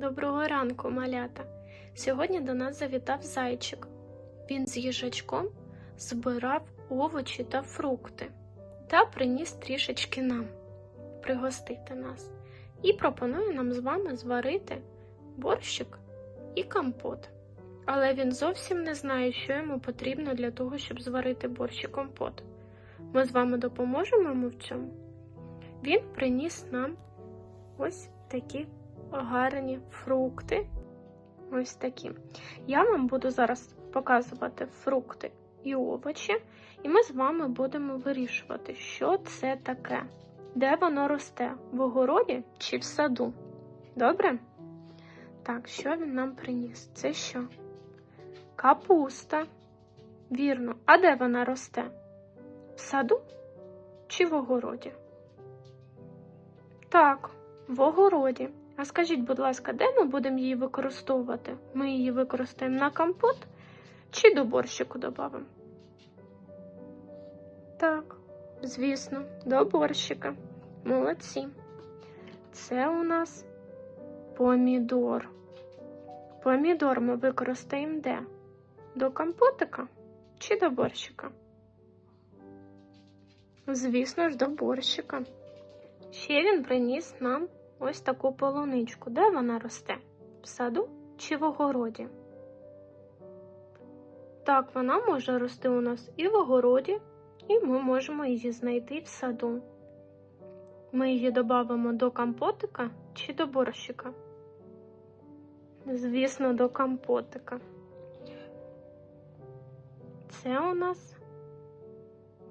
Доброго ранку, малята. Сьогодні до нас завітав зайчик. Він з їжачком збирав овочі та фрукти та приніс трішечки нам пригостити нас. І пропонує нам з вами зварити борщик і компот. Але він зовсім не знає, що йому потрібно для того, щоб зварити борщ і компот. Ми з вами допоможемо йому в цьому. Він приніс нам ось такі гарні фрукти. Ось такі. Я вам буду зараз показувати фрукти і овочі, і ми з вами будемо вирішувати, що це таке, де воно росте, в огороді чи в саду. Добре? Так, що він нам приніс? Це що? Капуста. Вірно. А де вона росте? В саду чи в огороді? Так, в огороді. А скажіть, будь ласка, де ми будемо її використовувати? Ми її використаємо на компот чи до борщику додамо? Так, звісно, до борщика. Молодці. Це у нас помідор. Помідор ми використаємо де? До компотика чи до борщика? Звісно ж, до борщика. Ще він приніс нам ось таку полуничку. Де вона росте? В саду чи в огороді? Так, вона може рости у нас і в огороді, і ми можемо її знайти в саду. Ми її додамо до компотика чи до борщика? Звісно, до компотика. Це у нас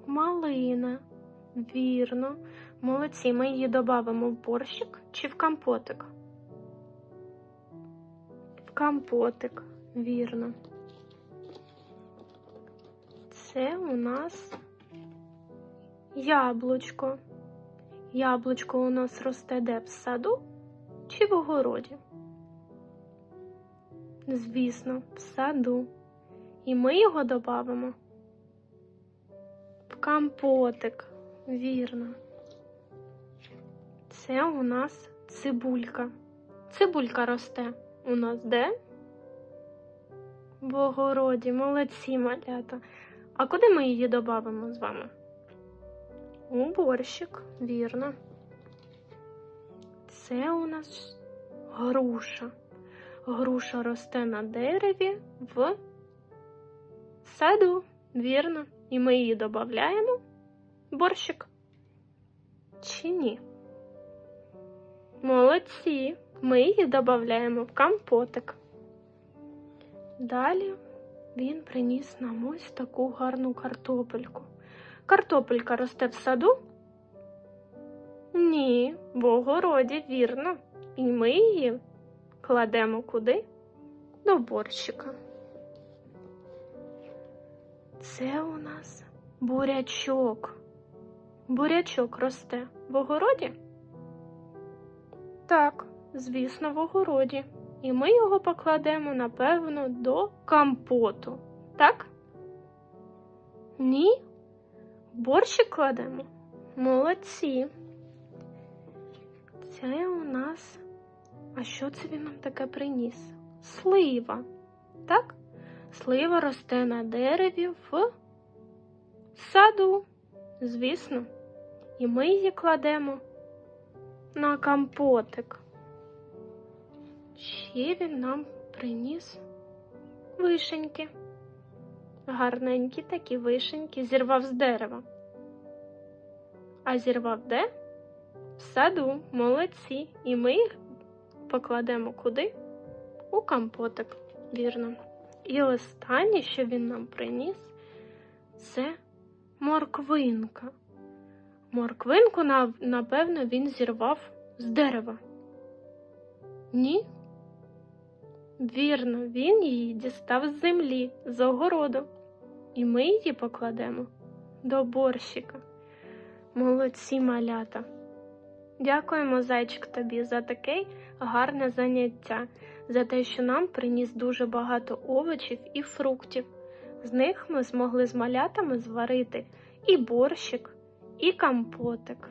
малина. Вірно. Молодці, ми її додамо в борщик чи в компотик? В компотик, вірно. Це у нас яблучко. Яблучко у нас росте де в саду чи в огороді? Звісно, в саду. І ми його додамо в компотик. Вірно. Це у нас цибулька. Цибулька росте у нас де? В огороді, молодці малята. А куди ми її додамо з вами? У борщик, вірно. Це у нас груша. Груша росте на дереві в саду, вірно. І ми її додаємо борщик? Чи ні? Молодці. Ми її додаємо в компотик. Далі він приніс нам ось таку гарну картопельку. Картопелька росте в саду? Ні, в огороді, вірно. І ми її кладемо куди? До борщика. Це у нас бурячок. Бурячок росте в огороді? Так, звісно, в огороді. І ми його покладемо, напевно, до компоту. Так? Ні? Борщик кладемо? Молодці. Це у нас. А що це він нам таке приніс? Слива. Так? Слива росте на дереві в саду, звісно. І ми її кладемо на компотик. Ще він нам приніс вишеньки. Гарненькі такі вишеньки зірвав з дерева. А зірвав де? В саду, молодці. І ми їх покладемо куди? У компотик, вірно. І останнє, що він нам приніс, це морквинка. Морквинку, напевно, він зірвав з дерева. Ні? Вірно, він її дістав з землі, з огороду, і ми її покладемо до борщика. Молодці малята. Дякуємо, зайчик, тобі за таке гарне заняття, за те, що нам приніс дуже багато овочів і фруктів. З них ми змогли з малятами зварити і борщик, і компотик.